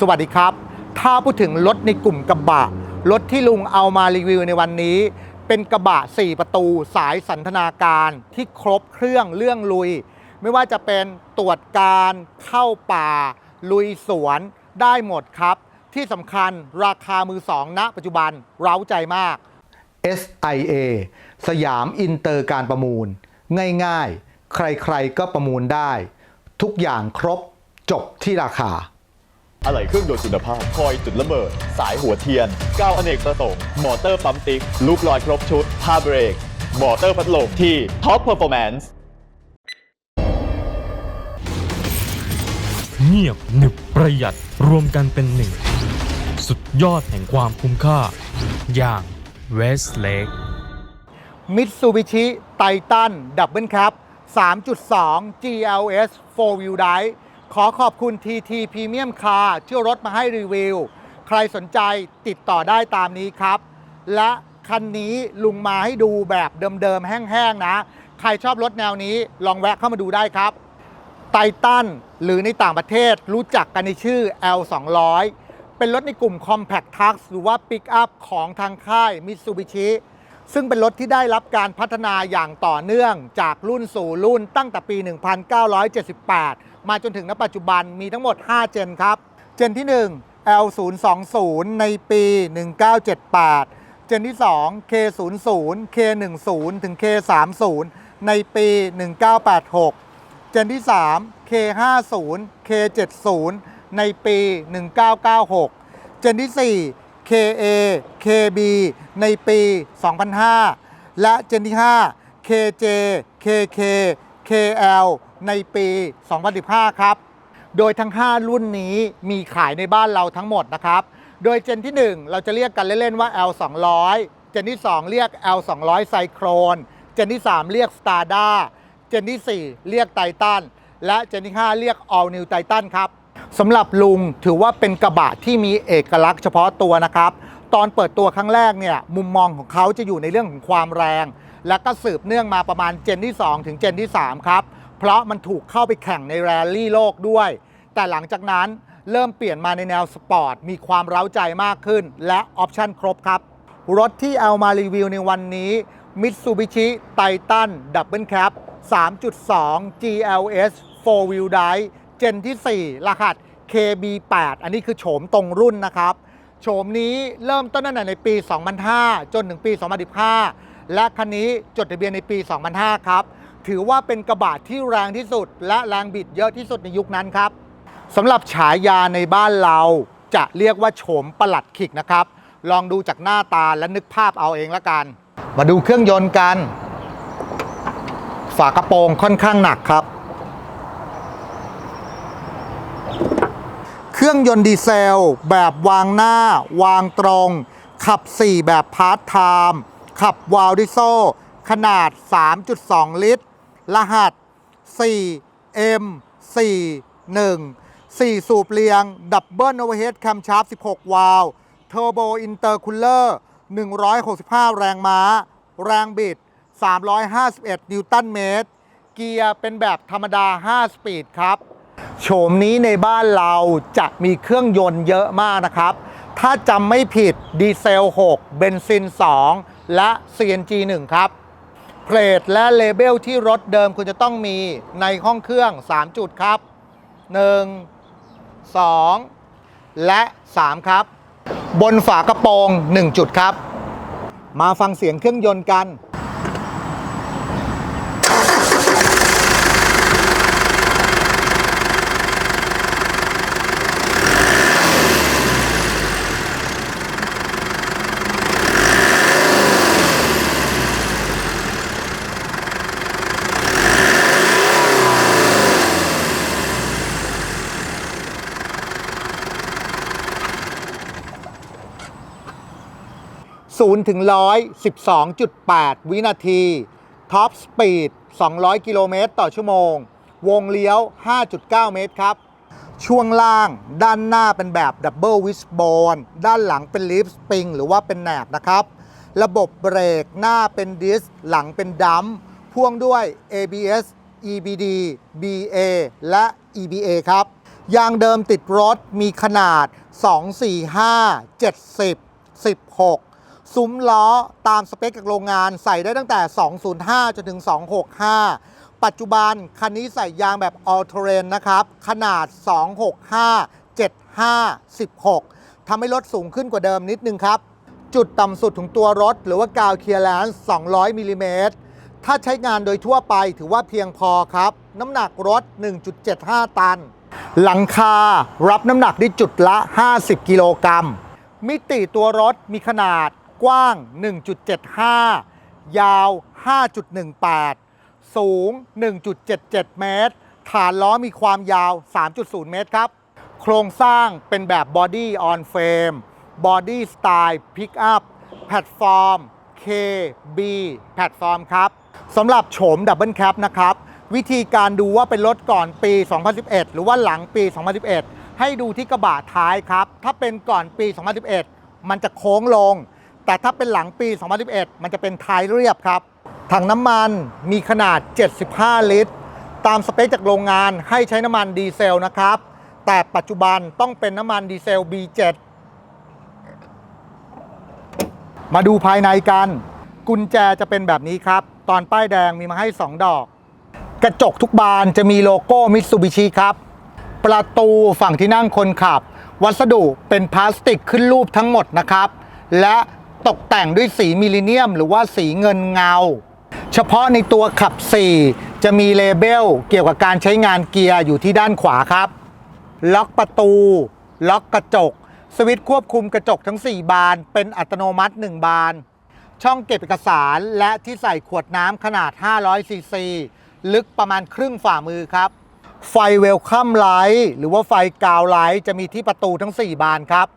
สวัสดีครับ ถ้าพูดถึงรถในกลุ่มกระบะ รถที่ลุงเอามารีวิวในวันนี้ เป็นกระบะ 4 ประตูสายสันทนาการที่ครบเครื่องเรื่องลุย ไม่ว่าจะเป็นตรวจการเข้าป่า ลุยสวนได้หมดครับ ที่สำคัญราคามือสองณปัจจุบันเร้าใจมาก SIA สยามอินเตอร์การประมูล ง่ายๆ ใครๆก็ประมูลได้ ทุกอย่างครบจบที่ราคา อะไหล่เครื่องยนต์คุณภาพ คอยจุดระเบิด สายหัวเทียนก้าวอเนกประสงค์ มอเตอร์ปั๊มติ๊ก ลูกลอยครบชุดผ้าเบรก มอเตอร์พัดลมที่ท็อปเพอร์ฟอร์แมนซ์เงียบหนึบประหยัดรวมกันเป็นหนึ่ง สุดยอดแห่งความคุ้มค่า อย่าง Westlake มิตซูบิชิไททันดับเบิลแคป3.2 GLS 4 Wheel Drive ขอขอบคุณ TT Premium Car เชื่อรถมาให้รีวิว ใครสนใจติดต่อได้ตามนี้ครับ และคันนี้ลุงมาให้ดูแบบเดิมๆ แห้งๆ นะ ใครชอบรถแนวนี้ลองแวะเข้ามาดูได้ครับไททันหรือในต่างประเทศรู้จักกันในชื่อ L 2 0 0เป็นรถในกลุ่ม Compact t r u c หรือว่า Pick Up ของทางค่าย Mitsubishi ซึ่งเป็นรถที่ได้รับการพัฒนาอย่างต่อเนื่องจากรุ่นสู่รุ่นตั้งแต่ปี 1978 มาจนถึงณปัจจุบันมีทั้งหมด 5 เจนครับ เจนที่ 1 L 0 2 0 ในปี 1978 เจนที่ 2 K 0 0 K 1 0 ถึง K 3 0 ในปี 1986 เจนที่ 3 K50 K70 ในปี 1996 เจนที่ 4 KA KB ในปี 2005 และเจนที่ 5 KJ KK KL ในปี 2015 ครับ โดยทั้ง 5 รุ่นนี้มีขายในบ้านเราทั้งหมดนะครับ โดยเจนที่ 1 เราจะเรียกกันเล่น ๆ ว่า L 200เจนที่ 2 เรียก L 200 Cyclone เจนที่ 3 เรียก Stada เจนที่ 4 เรียกไททันและเจนที่ 5 เรียก All New Titan ครับ สำหรับลุงถือว่าเป็นกระบะที่มีเอกลักษณ์เฉพาะตัวนะครับ ตอนเปิดตัวครั้งแรกเนี่ยมุมมองของเขาจะอยู่ในเรื่องของความแรง และก็สืบเนื่องมาประมาณเจนที่ 2 ถึงเจนที่ 3 ครับ เพราะมันถูกเข้าไปแข่งในแรลลี่โลกด้วย แต่หลังจากนั้นเริ่มเปลี่ยนมาในแนวสปอร์ตมีความเร้าใจมากขึ้น และออปชั่นครบครับ รถที่เอามารีวิวในวันนี้ Mitsubishi Titan Double Cab 3.2 GLS 4 Wheel Drive เจนที่ 4 รหัส KB8 อันนี้คือโฉมตรงรุ่นนะครับโฉมนี้เริ่มต้นตั้งแต่ในปี 2005 จนถึงปี 2015 และคันนี้จดทะเบียนในปี 2005 ครับ ถือว่าเป็นกระบะที่แรงที่สุด และแรงบิดเยอะที่สุดในยุคนั้นครับสำหรับฉายาในบ้านเราจะเรียกว่าโฉมประหลัดขิกนะครับ ลองดูจากหน้าตาและนึกภาพเอาเองละกัน มาดูเครื่องยนต์กัน ฝากระโปรงค่อนข้างหนักครับ เค รื่องยนต์ดีเซล แบบวางหน้า วางตรง ขับ 4 แบบพาร์ทไทม์ขับวาลดิโซ ขนาด 3.2 ลิตร รหัส 4 M 4 1 4 สูบเรียง ดับเบิลโอเวอร์เฮดแคมชาร์ป16 วาล์วเทอร์โบอินเตอร์คูลเลอร์ 165 แรงม้า แรงบิด 351 นิวตันเมตร เกียร์เป็นแบบธรรมดา 5 สปีดครับ โฉมนี้ในบ้านเราจะมีเครื่องยนต์เยอะมากนะครับ ถ้าจำไม่ผิดดีเซล 6 เบนซิน 2 และ CNG 1 ครับเพลทและเลเบลที่รถเดิมคุณจะต้องมีในห้องเครื่อง 3 จุดครับ 1 2 และ 3 ครับ บนฝากระโปรง 1 จุดครับ มาฟังเสียงเครื่องยนต์กัน 0 ถึง 100 12.8 วินาทีท็อปสปีด 200 กิโลเมตรต่อชั่วโมง วงเลี้ยว 5.9 เมตรครับ ช่วงล่างด้านหน้าเป็นแบบดับเบิลวิสบอนด้านหลังเป็นลิฟสปริงหรือว่าเป็นแหนบนะครับ ระบบเบรกหน้าเป็นดิสหลังเป็นดัมป์พ่วงด้วย ABS EBD BA และ EBA ครับ ยางเดิมติดรถมีขนาด 2 4 5 70 16 ซุ้มล้อตามสเปคจากโรงงานใส่ได้ตั้งแต่ 205 จนถึง 265 ปัจจุบันคันนี้ใส่ยางแบบ All Terrain นะครับ ขนาด 265 75 16 ทำให้รถสูงขึ้นกว่าเดิมนิดนึงครับ จุดต่ำสุดของตัวรถ หรือว่ากาวเคลียร์แลนซ์200มิลลิเมตรถ้าใช้งานโดยทั่วไปถือว่าเพียงพอครับ น้ำหนักรถ 1.75 ตัน หลังคารับน้ำหนักได้จุดละ 50 กิโลกรัมมิติตัวรถมีขนาด กว้าง 1.75 ยาว 5.18 สูง 1.77 เมตร ฐานล้อมีความยาว 3.0 เมตรครับ โครงสร้างเป็นแบบ Body on Frame Body Style Pickup แพลตฟอร์ม KB แพลตฟอร์มครับสำหรับโฉมดับเบิลแคปนะครับ วิธีการดูว่าเป็นรถก่อนปี 2011 หรือว่าหลังปี 2011 ให้ดูที่กระบะท้ายครับ ถ้าเป็นก่อนปี 2011 มันจะโค้งลง แต่ถ้าเป็นหลังปี 2011 มันจะเป็นท้ายเรียบครับ ถังน้ำมันมีขนาด 75 ลิตร ตามสเปคจากโรงงานให้ใช้น้ำมันดีเซลนะครับ แต่ปัจจุบันต้องเป็นน้ำมันดีเซล B7 มาดูภายในกัน กุญแจจะเป็นแบบนี้ครับ ตอนป้ายแดงมีมาให้ 2 ดอก กระจกทุกบานจะมีโลโก้มิตซูบิชิครับ ประตูฝั่งที่นั่งคนขับ วัสดุเป็นพลาสติกขึ้นรูปทั้งหมดนะครับ และ ตกแต่งด้วยสีมิลเลิเนียม หรือว่าสีเงินเงา เฉพาะในตัวขับ 4 จะมีเลเบลเกี่ยวกับการใช้งานเกียร์อยู่ที่ด้านขวาครับ ล็อกประตู ล็อกกระจก สวิตช์ควบคุมกระจกทั้ง 4 บาน เป็นอัตโนมัติ 1 บาน ช่องเก็บเอกสารและที่ใส่ขวดน้ำขนาด 500ซีซีลึกประมาณครึ่งฝ่ามือครับ ไฟเวลคัมไลท์หรือว่าไฟกาวไลท์จะมีที่ประตูทั้ง 4 บานครับ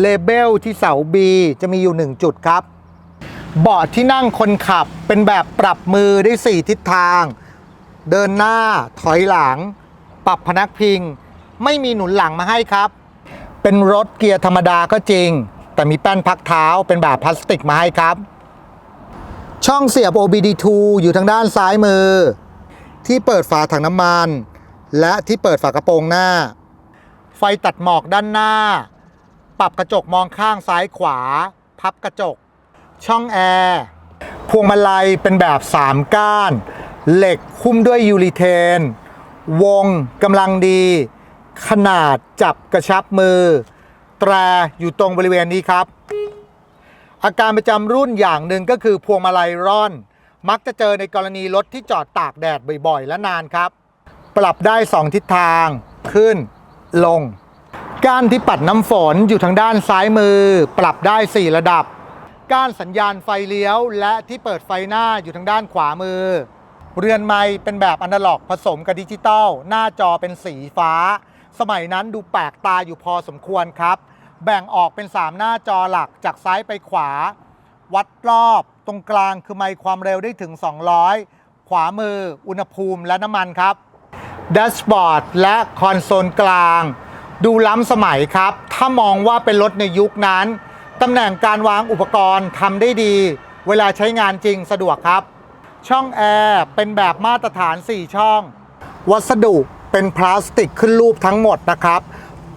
เลเบลที่เสา B จะมีอยู่ 1 จุดครับ เบาะที่นั่งคนขับเป็นแบบปรับมือได้ 4 ทิศทาง เดินหน้าถอยหลัง ปรับพนักพิง ไม่มีหนุนหลังมาให้ครับ เป็นรถเกียร์ธรรมดาก็จริง แต่มีแป้นพักเท้าเป็นแบบพลาสติกมาให้ครับ ช่องเสียบ OBD2 อยู่ทางด้านซ้ายมือ ที่เปิดฝาถังน้ำมัน และที่เปิดฝากระโปรงหน้า ไฟตัดหมอกด้านหน้า ปรับกระจกมองข้างซ้ายขวา พับกระจก ช่องแอร์พวงมาลัยเป็นแบบ 3 ก้าน เหล็กหุ้มด้วยยูริเทน วงกำลังดี ขนาดจับกระชับมือ แตรอยู่ตรงบริเวณนี้ครับ อาการประจำรุ่นอย่างหนึ่งก็คือพวงมาลัยร่อน มักจะเจอในกรณีรถที่จอดตากแดดบ่อยๆ และนานครับ ปรับได้ 2 ทิศทางขึ้นลง ก้านที่ปัดน้ำฝนอยู่ทางด้านซ้ายมือ ปรับได้ 4 ระดับ ก้านสัญญาณไฟเลี้ยว และที่เปิดไฟหน้าอยู่ทางด้านขวามือ เรือนไม้เป็นแบบอนาล็อกผสมกับดิจิตอลหน้าจอเป็นสีฟ้า สมัยนั้นดูแปลกตาอยู่พอสมควรครับ แบ่งออกเป็น 3 หน้าจอหลักจากซ้ายไปขวา วัดรอบ ตรงกลางคือไมค์ความเร็วได้ถึง 200 ขวามือ อุณหภูมิและน้ำมันครับแดชบอร์ดและคอนโซลกลาง ดูล้ำสมัยครับ ถ้ามองว่าเป็นรถในยุคนั้นตำแหน่งการวางอุปกรณ์ทำได้ดี เวลาใช้งานจริงสะดวกครับ ช่องแอร์เป็นแบบมาตรฐาน 4 ช่อง วัสดุเป็นพลาสติกขึ้นรูปทั้งหมดนะครับ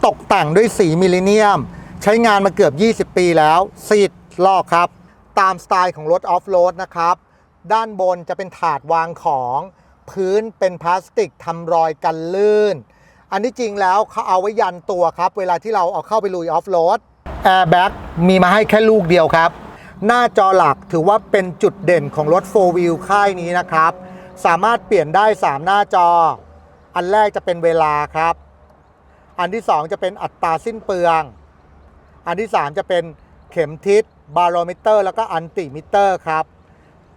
ตกแต่งด้วยสีมิลลิเนียม ใช้งานมาเกือบ 20 ปีแล้วซีดลอกครับ ตามสไตล์ของรถออฟโรดนะครับ ด้านบนจะเป็นถาดวางของ พื้นเป็นพลาสติกทำรอยกันลื่น อันที่จริงแล้วเขาเอาไว้ยันตัวครับ เวลาที่เราเอาเข้าไปลุยออฟโรดแอร์แบ็กมีมาให้แค่ลูกเดียวครับ หน้าจอหลักถือว่าเป็นจุดเด่นของรถ 4 Wheel ค่ายนี้นะครับ สามารถเปลี่ยนได้ 3 หน้าจอ อันแรกจะเป็นเวลาครับ อันที่ 2 จะเป็นอัตราสิ้นเปลือง อันที่ 3 จะเป็นเข็มทิศบาโรมิเตอร์ แล้วก็อันติมิเตอร์ครับ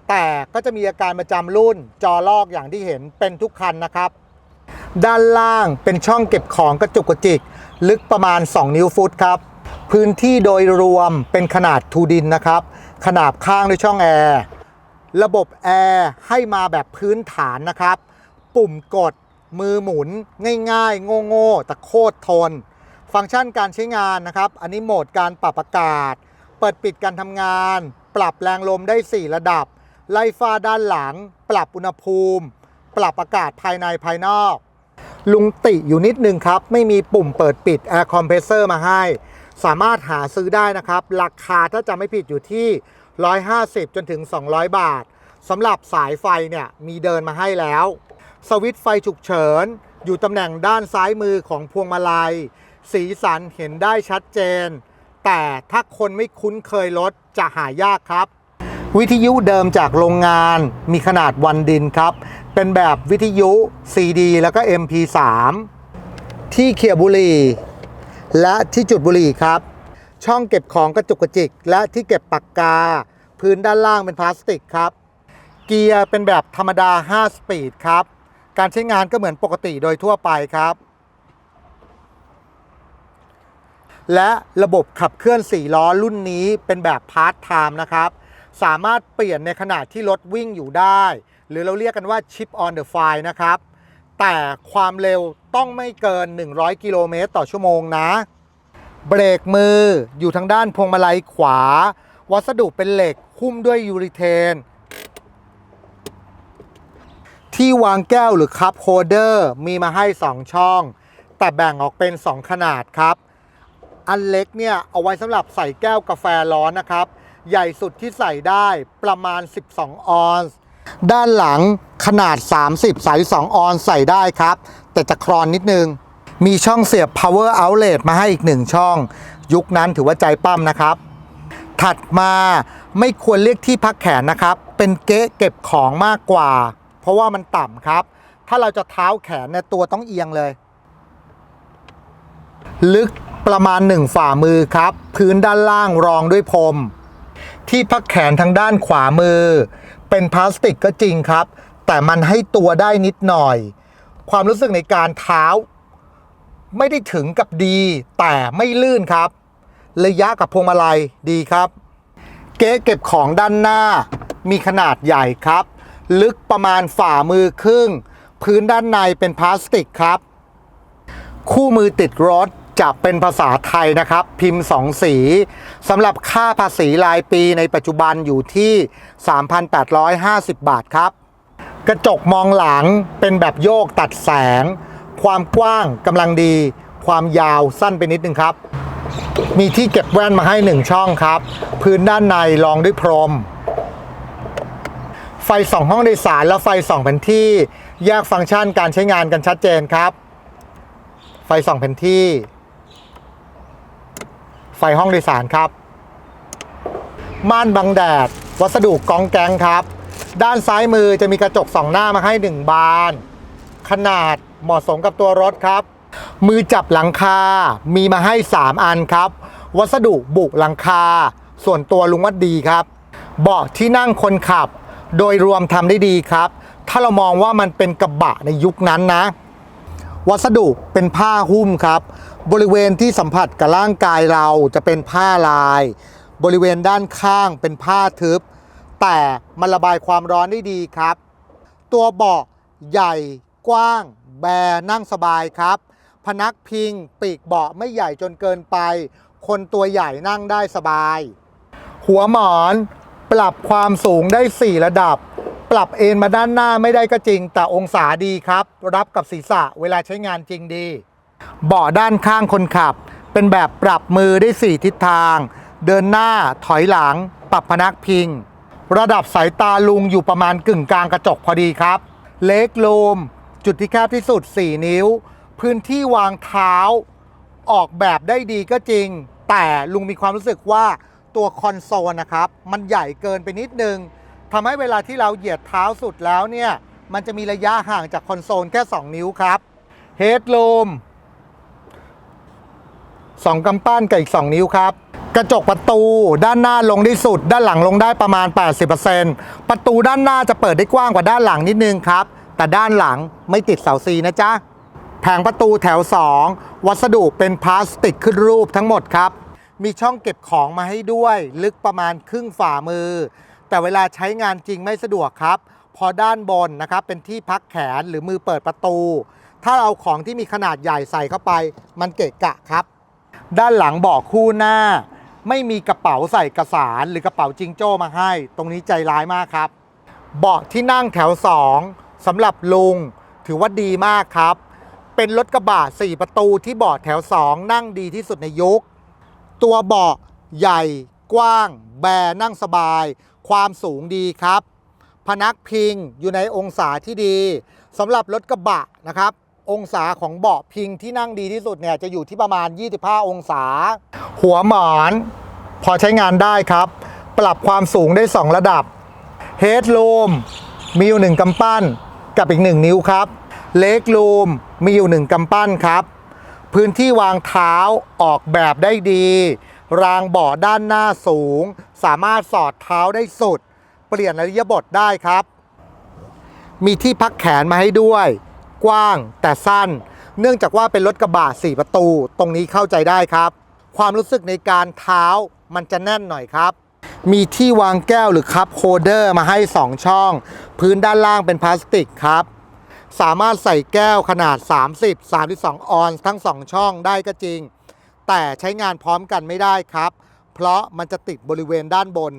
แต่ก็จะมีอาการประจำรุ่นจอลอกอย่างที่เห็นเป็นทุกคันนะครับ ด้านล่างเป็นช่องเก็บของกระจุกกระจิก ลึกประมาณ 2 นิ้วฟุตครับ พื้นที่โดยรวมเป็นขนาดทูดินนะครับ ขนาบข้างด้วยช่องแอร์ ระบบแอร์ให้มาแบบพื้นฐานนะครับ ปุ่มกด มือหมุน ง่ายๆ โง่ๆแต่โคตรทน ฟังก์ชันการใช้งานนะครับ อันนี้โหมดการปรับอากาศ เปิดปิดการทำงาน ปรับแรงลมได้ 4 ระดับ ไล่ฟ้าด้านหลัง ปรับอุณหภูมิ ปรับอากาศภายในภายนอก ลุงติอยู่นิดนึงครับ ไม่มีปุ่มเปิดปิด Air Compressor มาให้ สามารถหาซื้อได้นะครับ ราคาถ้าจำไม่ผิดอยู่ที่ 150 จนถึง 200 บาทสำหรับสายไฟเนี่ยมีเดินมาให้แล้ว สวิตช์ไฟฉุกเฉิน อยู่ตำแหน่งด้านซ้ายมือของพวงมาลัย สีสันเห็นได้ชัดเจน แต่ถ้าคนไม่คุ้นเคยรถจะหายากครับ วิทยุเดิมจากโรงงานมีขนาดวันดินครับ เป็นแบบวิทยุ CD แล้วก็ MP3 ที่เขียบุรีและที่จุดบุรีครับ ช่องเก็บของกระจุกกระจิก และที่เก็บปากกา พื้นด้านล่างเป็นพลาสติกครับ เกียร์เป็นแบบธรรมดา 5 สปีดครับ การใช้งานก็เหมือนปกติโดยทั่วไปครับ และระบบขับเคลื่อน 4 ล้อรุ่นนี้เป็นแบบพาร์ทไทม์นะครับ สามารถเปลี่ยนในขณะที่รถวิ่งอยู่ได้ หรือเราเรียกกันว่า chip on the fly นะครับ แต่ความเร็วต้องไม่เกิน 100 กิโลเมตรต่อชั่วโมงนะ เบรกมืออยู่ทางด้านพวงมาลัยขวา วัสดุเป็นเหล็กหุ้มด้วยยูริเทน ที่วางแก้วหรือคัพโฮเดอร์มีมาให้ 2 ช่อง แต่แบ่งออกเป็น 2 ขนาดครับ อันเล็กเนี่ย เอาไว้สำหรับใส่แก้วกาแฟร้อนนะครับ ใหญ่สุดที่ใส่ได้ประมาณ 12 ออนซ์ ด้านหลังขนาด 30ใส่2ออนใส่ได้ครับ แต่จะคลอนนิดนึง มีช่องเสียบ power outlet มาให้อีกหนึ่งช่อง ยุคนั้นถือว่าใจปั้มนะครับ ถัดมาไม่ควรเรียกที่พักแขนนะครับ เป็นเก๊ะเก็บของมากกว่า เพราะว่ามันต่ำครับ ถ้าเราจะเท้าแขนเนี่ยตัวต้องเอียงเลย ลึกประมาณหนึ่งฝ่ามือครับ พื้นด้านล่างรองด้วยพรมที่พักแขนทางด้านขวามือ เป็นพลาสติกก็จริงครับ แต่มันให้ตัวได้นิดหน่อย ความรู้สึกในการเท้า ไม่ได้ถึงกับดี แต่ไม่ลื่นครับ ระยะกับพวงมาลัยดีครับ เก๊เก็บของด้านหน้า มีขนาดใหญ่ครับ ลึกประมาณฝ่ามือครึ่ง พื้นด้านในเป็นพลาสติกครับ คู่มือติดรถ จะเป็นภาษาไทยนะครับ พิมพ์ 2 สีสำหรับค่าภาษีรายปีในปัจจุบันอยู่ที่ 3,850 บาทครับ กระจกมองหลังเป็นแบบโยกตัดแสง ความกว้างกำลังดี ความยาวสั้นไปนิดนึงครับ มีที่เก็บแว่นมาให้ 1 ช่องครับ พื้นด้านในรองด้วยพรม ไฟสองห้องโดยสารและไฟสองแผนที่แยกฟังก์ชันการใช้งานกันชัดเจนครับไฟส่องแผนที่ ไฟห้องโดยสารครับ ม่านบังแดด วัสดุกองแกงครับ ด้านซ้ายมือจะมีกระจกสองหน้ามาให้ 1 บาน ขนาดเหมาะสมกับตัวรถครับ มือจับหลังคา มีมาให้ 3 อันครับ วัสดุบุหลังคา ส่วนตัวลุงวัดดีครับ เบาะที่นั่งคนขับ โดยรวมทำได้ดีครับ ถ้าเรามองว่ามันเป็นกระบะในยุคนั้นนะ วัสดุเป็นผ้าหุ้มครับ บริเวณที่สัมผัสกับร่างกายเราจะเป็นผ้าลาย บริเวณด้านข้างเป็นผ้าทึบ แต่มันระบายความร้อนได้ดีครับ ตัวเบาะใหญ่กว้าง แบนั่งสบายครับ พนักพิงปีกเบาะไม่ใหญ่จนเกินไป คนตัวใหญ่นั่งได้สบาย หัวหมอนปรับความสูงได้ 4 ระดับ ปรับเอนมาด้านหน้าไม่ได้ก็จริง แต่องศาดีครับ รับกับศีรษะเวลาใช้งานจริงดี เบาะด้านข้างคนขับ เป็นแบบปรับมือได้ 4 ทิศทาง เดินหน้าถอยหลัง ปรับพนักพิง ระดับสายตาลุงอยู่ประมาณกึ่งกลางกระจกพอดีครับ เล็กลูมจุดที่แคบที่สุด 4 นิ้ว พื้นที่วางเท้า ออกแบบได้ดีก็จริง แต่ลุงมีความรู้สึกว่าตัวคอนโซลนะครับ มันใหญ่เกินไปนิดนึงทำให้เวลาที่เราเหยียดเท้าสุดแล้วเนี่ย มันจะมีระยะห่างจากคอนโซลแค่ 2 นิ้วครับเฮดลูม สองกำปั้นกับอีก 2 นิ้วครับกระจกประตูด้านหน้าลงได้สุด ด้านหลังลงได้ประมาณ 80%ประตูด้านหน้าจะเปิดได้กว้างกว่าด้านหลังนิดนึงครับ แต่ด้านหลังไม่ติดเสาซีนะจ๊ะแผงประตูแถว 2 วัสดุเป็นพลาสติกขึ้นรูปทั้งหมดครับ มีช่องเก็บของมาให้ด้วย ลึกประมาณครึ่งฝ่ามือ แต่เวลาใช้งานจริงไม่สะดวกครับ พอด้านบนนะครับเป็นที่พักแขนหรือมือเปิดประตู ถ้าเอาของที่มีขนาดใหญ่ใส่เข้าไป มันเกะกะครับ ด้านหลังเบาะคู่หน้า ไม่มีกระเป๋าใส่เอกสารหรือกระเป๋าจิงโจ้มาให้ ตรงนี้ใจร้ายมากครับ เบาะที่นั่งแถว 2สำหรับลุง ถือว่าดีมากครับเเป็นรถกระบะ4 ประตูที่เบาะแถว 2 นั่งดีที่สุดในยุค ตัวเบาะใหญ่ กว้าง แบนั่งสบาย ความสูงดีครับ พนักพิงอยู่ในองศาที่ดีสำหรับรถกระบะนะครับ องศาของเบาะพิงที่นั่งดีที่สุดเนี่ยจะอยู่ที่ประมาณ 25 องศา หัวหมอน พอใช้งานได้ครับ ปรับความสูงได้ 2 ระดับเฮด o ูมมีอยู่ 1กำปั้นกับอีก 1 นิ้วครับเลก o ูมมีอยู่ 1กำปั้นครับ พื้นที่วางเท้าออกแบบได้ดี รางเบาะด้านหน้าสูง สามารถสอดเท้าได้สุด เปลี่ยนอริยบทได้ครับ มีที่พักแขนมาให้ด้วย กว้าง แต่สั้น เนื่องจากว่าเป็นรถกระบะ4 ประตู ตรงนี้เข้าใจได้ครับ ความรู้สึกในการเท้ามันจะแน่นหน่อยครับ มีที่วางแก้วหรือคัพโฮเดอร์มาให้ 2 ช่อง พื้นด้านล่างเป็นพลาสติกครับ สามารถใส่แก้วขนาด 30 32 ออนซ์ทั้ง 2 ช่องได้ก็จริง แต่ใช้งานพร้อมกันไม่ได้ครับ เพราะมันจะติดบริเวณด้านบน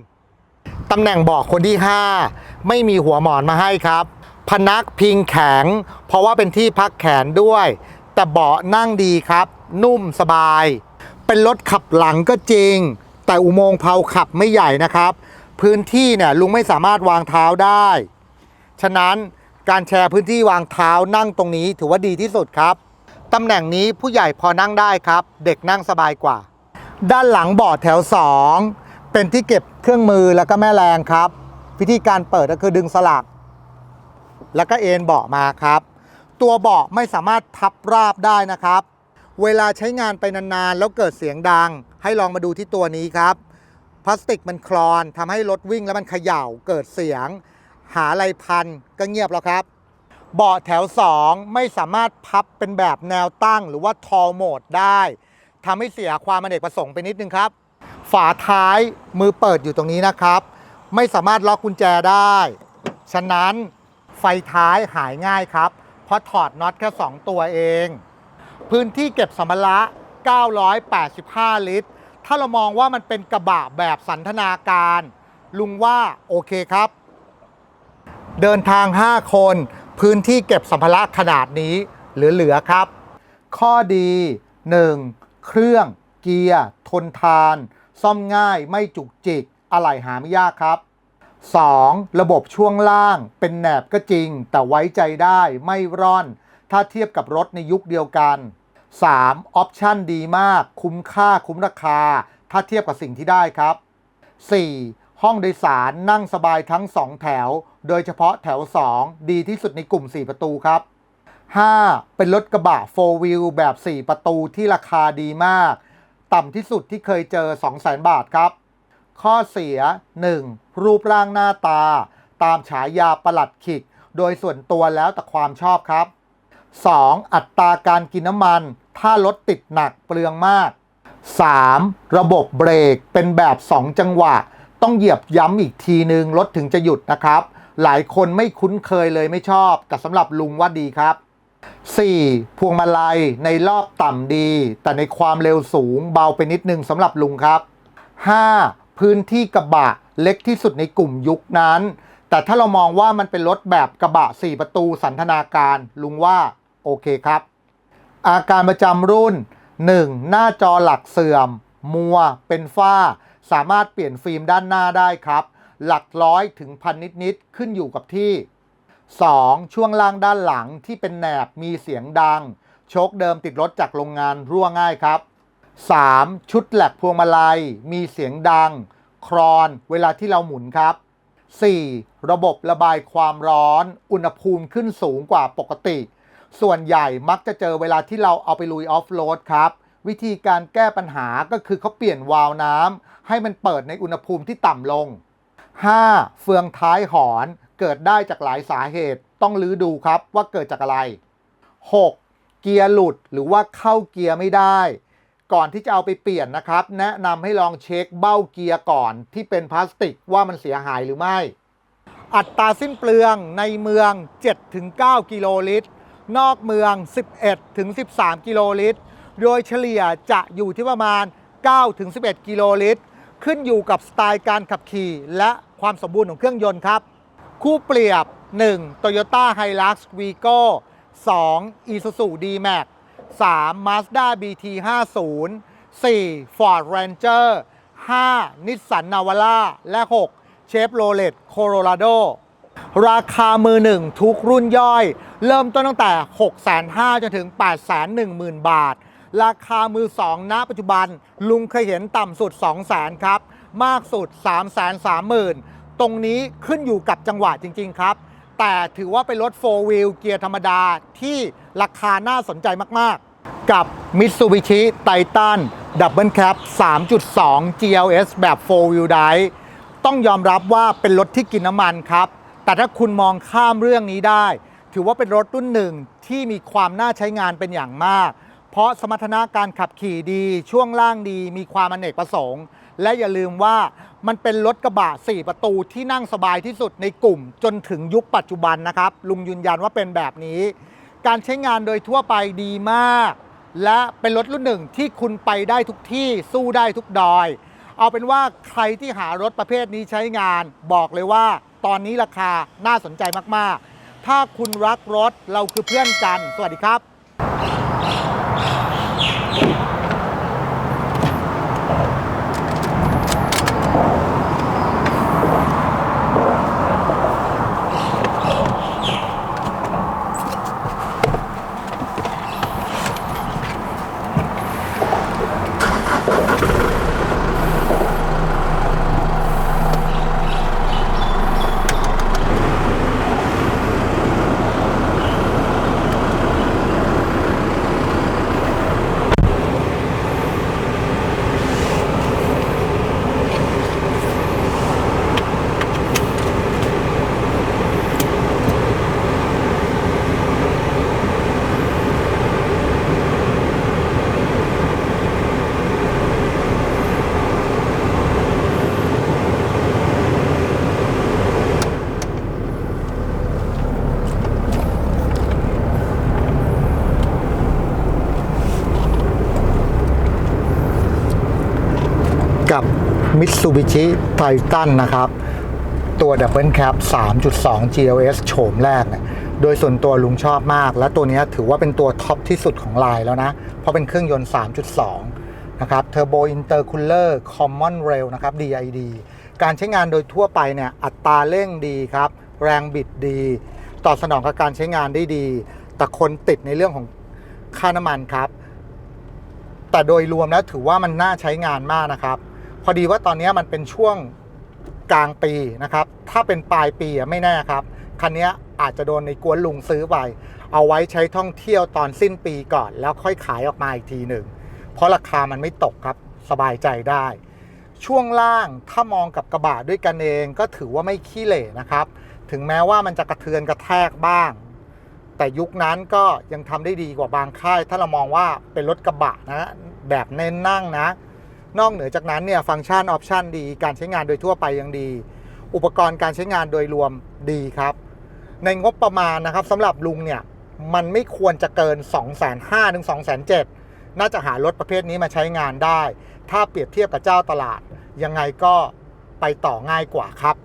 ตำแหน่งเบาะคนที่ 5 ไม่มีหัวหมอนมาให้ครับ พนักพิงแข็ง เพราะว่าเป็นที่พักแขนด้วย แต่เบาะนั่งดีครับ นุ่มสบาย เป็นรถขับหลังก็จริง แต่อุโมงค์เพาขับไม่ใหญ่นะครับ พื้นที่เนี่ยลุงไม่สามารถวางเท้าได้ ฉะนั้นการแชร์พื้นที่วางเท้านั่งตรงนี้ถือว่าดีที่สุดครับตำแหน่งนี้ผู้ใหญ่พอนั่งได้ครับ เด็กนั่งสบายกว่า ด้านหลังเบาะแถว 2 เป็นที่เก็บเครื่องมือแล้วก็แม่แรงครับ วิธีการเปิดก็คือดึงสลัก แล้วก็เอนเบาะมาครับ ตัวเบาะไม่สามารถพับราบได้นะครับ เวลาใช้งานไปนานๆ แล้วเกิดเสียงดัง ให้ลองมาดูที่ตัวนี้ครับ พลาสติกมันคลอนทำให้รถวิ่งแล้วมันเขย่าเกิดเสียง หาอะไรพันก็เงียบแล้วครับ เบาะแถว 2 ไม่สามารถพับเป็นแบบแนวตั้งหรือว่าทอลโหมดได้ทำให้เสียความอเนกประสงค์ไปนิดนึงครับ ฝาท้ายมือเปิดอยู่ตรงนี้นะครับ ไม่สามารถล็อกกุญแจได้ ฉะนั้น ไฟท้ายหายง่ายครับ เพราะถอดน็อตแค่ 2 ตัวเอง พื้นที่เก็บสัมภาระ 985 ลิตร ถ้าเรามองว่ามันเป็นกระบะแบบสันทนาการ ลุงว่าโอเคครับ เดินทาง 5 คน พื้นที่เก็บสัมภาระขนาดนี้เหลือ ๆ ครับ ข้อดี 1. เครื่อง เกียร์ ทนทาน ซ่อมง่ายไม่จุกจิก อะไหล่หาไม่ยากครับ 2. ระบบช่วงล่างเป็นแหนบก็จริง แต่ไว้ใจได้ไม่ร่อน ถ้าเทียบกับรถในยุคเดียวกัน 3. ออปชั่นดีมาก คุ้มค่าคุ้มราคา ถ้าเทียบกับสิ่งที่ได้ครับ 4. ห้องโดยสารนั่งสบายทั้ง 2 แถว โดยเฉพาะแถว 2 ดีที่สุดในกลุ่ม 4 ประตูครับ 5. เป็นรถกระบะ 4 wheel แบบ 4 ประตูที่ราคาดีมาก ต่ำที่สุดที่เคยเจอ 200,000 บาทครับ ข้อเสีย 1. รูปร่างหน้าตา ตามฉายาประหลัดขิก โดยส่วนตัวแล้วแต่ความชอบครับ 2. อัตราการกินน้ำมัน ถ้ารถติดหนักเปลืองมาก 3. ระบบเบรกเป็นแบบ 2 จังหวะ ต้องเหยียบย้ำอีกทีนึงรถถึงจะหยุดนะครับ หลายคนไม่คุ้นเคยเลยไม่ชอบ แต่สำหรับลุงว่าดีครับ 4. พวงมาลัยในรอบต่ำดี แต่ในความเร็วสูงเบาไปนิดนึงสำหรับลุงครับ 5. พื้นที่กระบะเล็กที่สุดในกลุ่มยุคนั้น แต่ถ้าเรามองว่ามันเป็นรถแบบกระบะ 4 ประตูสันทนาการ ลุงว่าโอเคครับ อาการประจำรุ่น 1. หน้าจอหลักเสื่อม มัว เป็นฝ้า สามารถเปลี่ยนฟิล์มด้านหน้าได้ครับ หลักร้อยถึงพันนิดๆขึ้นอยู่กับที่ 2. ช่วงล่างด้านหลังที่เป็นแหนบมีเสียงดัง โชคเดิมติดรถจากโรงงานรั่วง่ายครับ 3. ชุดแหลกพวงมาลัย มีเสียงดัง ครอนเวลาที่เราหมุนครับ 4. ระบบระบายความร้อน อุณหภูมิขึ้นสูงกว่าปกติ ส่วนใหญ่มักจะเจอเวลาที่เราเอาไปลุยออฟโรดครับ วิธีการแก้ปัญหาก็คือเขาเปลี่ยนวาล์วน้ำให้มันเปิดในอุณหภูมิที่ต่ำลง 5. เฟืองท้ายหอนเกิดได้จากหลายสาเหตุ ต้องลื้อดูครับว่าเกิดจากอะไร 6. เกียร์หลุดหรือว่าเข้าเกียร์ไม่ได้ ก่อนที่จะเอาไปเปลี่ยนนะครับ แนะนำให้ลองเช็คเบ้าเกียร์ก่อนที่เป็นพลาสติกว่ามันเสียหายหรือไม่ อัตราสิ้นเปลืองในเมือง 7-9 กิโลลิตร นอกเมือง 11-13 กิโลลิตร โดยเฉลี่ยจะอยู่ที่ประมาณ 9-11 กิโลลิตร ขึ้นอยู่กับสไตล์การขับขี่ และความสมบูรณ์ของเครื่องยนต์ครับ คู่เปรียบ 1. Toyota Hilux Vigo 2 Isuzu D-Max 3 Mazda BT 50 4 Ford Ranger 5 Nissan Navara และ 6 Chevrolet Colorado ราคามือหนึ่งทุกรุ่นย่อย เริ่มต้นตั้งแต่ 6 5 0 0 0จนถึง 8 1 0 0 0 0 บาท ราคามือ2ณปัจจุบัน ลุงเคยเห็นต่ำสุด2 0,000ครับ มากสุด 3 3 0 0 0 0 ตรงนี้ขึ้นอยู่กับจังหวะจริง ๆ ครับ แต่ถือว่าเป็นรถ4 wheel เกียร์ธรรมดาที่ราคาน่าสนใจมาก ๆ กับ Mitsubishi Titan Double Cab 3.2 GLS แบบ 4 wheel drive ต้องยอมรับว่าเป็นรถที่กินน้ำมันครับ แต่ถ้าคุณมองข้ามเรื่องนี้ได้ ถือว่าเป็นรถรุ่นหนึ่งที่มีความน่าใช้งานเป็นอย่างมาก เพราะสมรรถนะการขับขี่ดี ช่วงล่างดี มีความอเนกประสงค์ และอย่าลืมว่า มันเป็นรถกระบะ 4 ประตูที่นั่งสบายที่สุดในกลุ่ม จนถึงยุคปัจจุบันนะครับ ลุงยืนยันว่าเป็นแบบนี้ การใช้งานโดยทั่วไปดีมาก และเป็นรถรุ่นหนึ่งที่คุณไปได้ทุกที่สู้ได้ทุกดอย เอาเป็นว่าใครที่หารถประเภทนี้ใช้งาน บอกเลยว่า ตอนนี้ราคาน่าสนใจมากๆ ถ้าคุณรักรถเราคือเพื่อนกัน สวัสดีครับกับ Mitsubishi Titan นะครับ ตัว Double Cab 3.2 GLS โฉมแรกเนี่ยโดยส่วนตัวลุงชอบมาก และตัวนี้ถือว่าเป็นตัวท็อปที่สุดของไลน์แล้วนะ เพราะเป็นเครื่องยนต์ 3.2 นะครับ Turbo Intercooler Common Rail นะครับ DID การใช้งานโดยทั่วไปเนี่ยอัตราเร่งดีครับ แรงบิดดี ตอบสนองกับการใช้งานได้ดี แต่คนติดในเรื่องของค่าน้ำมันครับ แต่โดยรวมแล้วถือว่ามันน่าใช้งานมากนะครับ พอดีว่าตอนนี้มันเป็นช่วงกลางปีนะครับ ถ้าเป็นปลายปีอะไม่แน่ครับ คันนี้อาจจะโดนในกวนลุงซื้อไป เอาไว้ใช้ท่องเที่ยวตอนสิ้นปีก่อน แล้วค่อยขายออกมาอีกทีหนึ่ง เพราะราคามันไม่ตกครับ สบายใจได้ ช่วงล่างถ้ามองกับกระบะด้วยกันเองก็ถือว่าไม่ขี้เหร่นะครับ ถึงแม้ว่ามันจะกระเทือนกระแทกบ้าง แต่ยุคนั้นก็ยังทำได้ดีกว่าบางค่าย ถ้าเรามองว่าเป็นรถกระบะนะ แบบเน้นนั่งนะ นอกเหนือจากนั้นเนี่ยฟังก์ชันออปชันดี การใช้งานโดยทั่วไปยังดี อุปกรณ์การใช้งานโดยรวมดีครับ ในงบประมาณนะครับสำหรับลุงเนี่ยมันไม่ควรจะเกิน 2 5 0 0 0ถึง2 7 0 0 0น่าจะหารถประเภทนี้มาใช้งานได้ ถ้าเปรียบเทียบกับเจ้าตลาด ยังไงก็ไปต่อง่ายกว่าครับ